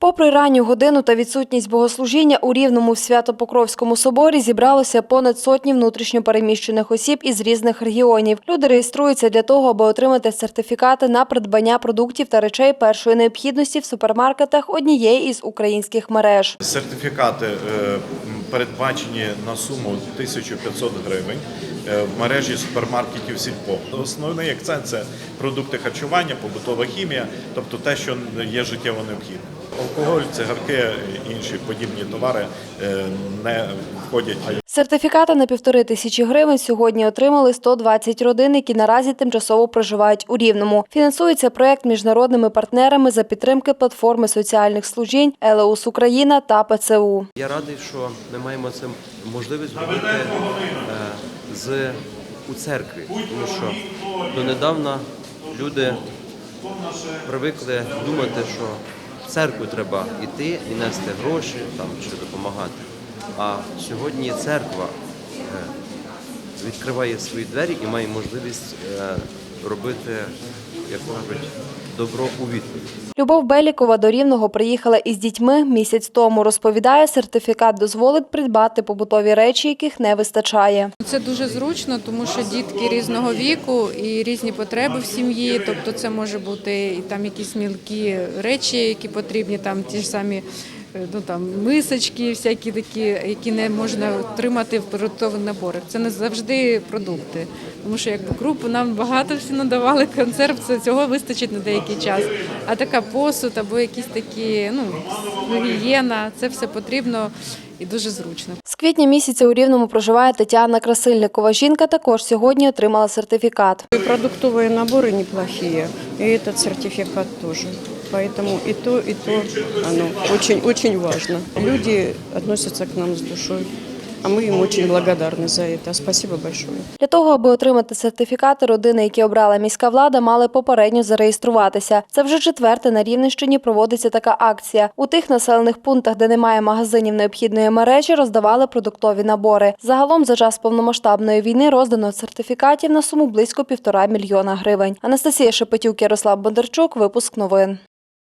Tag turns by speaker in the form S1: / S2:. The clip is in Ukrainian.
S1: Попри ранню годину та відсутність богослужіння, у Рівному в Свято-Покровському соборі зібралося понад сотні внутрішньопереміщених осіб із різних регіонів. Люди реєструються для того, аби отримати сертифікати на придбання продуктів та речей першої необхідності в супермаркетах однієї із українських мереж.
S2: Сертифікати е, передбачені на суму 1500 гривень е, в мережі супермаркетів Сільпо. Основний акцент це продукти харчування, побутова хімія, тобто те, що є життєво необхідним. Алкоголь, цигарки, інші подібні товари е, не входять
S1: Сертифікати на півтори тисячі гривень сьогодні отримали 120 родин, які наразі тимчасово проживають у Рівному. Фінансується проект міжнародними партнерами за підтримки платформи соціальних служінь «Елеус Україна та ПЦУ.
S3: Я радий, що ми маємо цим можливість робити е, з у церкві, тому що донедавна люди привикли думати, що церкву треба йти і нести гроші там чи допомагати. А сьогодні церква е, відкриває свої двері і має можливість е, робити, як кажуть, добро у відповідь.
S1: Любов Белікова до Рівного приїхала із дітьми місяць тому. Розповідає, сертифікат дозволить придбати побутові речі, яких не вистачає.
S4: Це дуже зручно, тому що дітки різного віку і різні потреби в сім'ї. Тобто, це може бути і там якісь мілкі речі, які потрібні, там ті ж самі. е, Ну там мисочки, всякі такі, які не можна отримати в продуктових наборах. Це не завжди продукти, тому що якби крупу нам багато всі надавали консерв. Це цього вистачить на деякий час. А така посуд або якісь такі, ну гігієна, це все потрібно і дуже зручно.
S1: З квітня місяця у Рівному проживає Тетяна Красильникова. Жінка також сьогодні отримала сертифікат.
S5: Продуктовые наборы неплохие, и этот сертификат тоже. Поэтому и то, и то оно очень-очень важно. Люди относятся к нам с душой, а мы им очень благодарны за это. Спасибо большое.
S1: Для того, аби отримати сертифікати, родини, які обрала міська влада, мали попередньо зареєструватися. Це вже четверте на Рівненщині проводиться така акція. У тих населених пунктах, де немає магазинів необхідної мережі, роздавали продуктові набори. Загалом за час повномасштабної війни роздано сертифікатів на суму близько півтора мільйона гривень. Анастасія Шепетюк, Ярослав Бондарчук, випуск новин.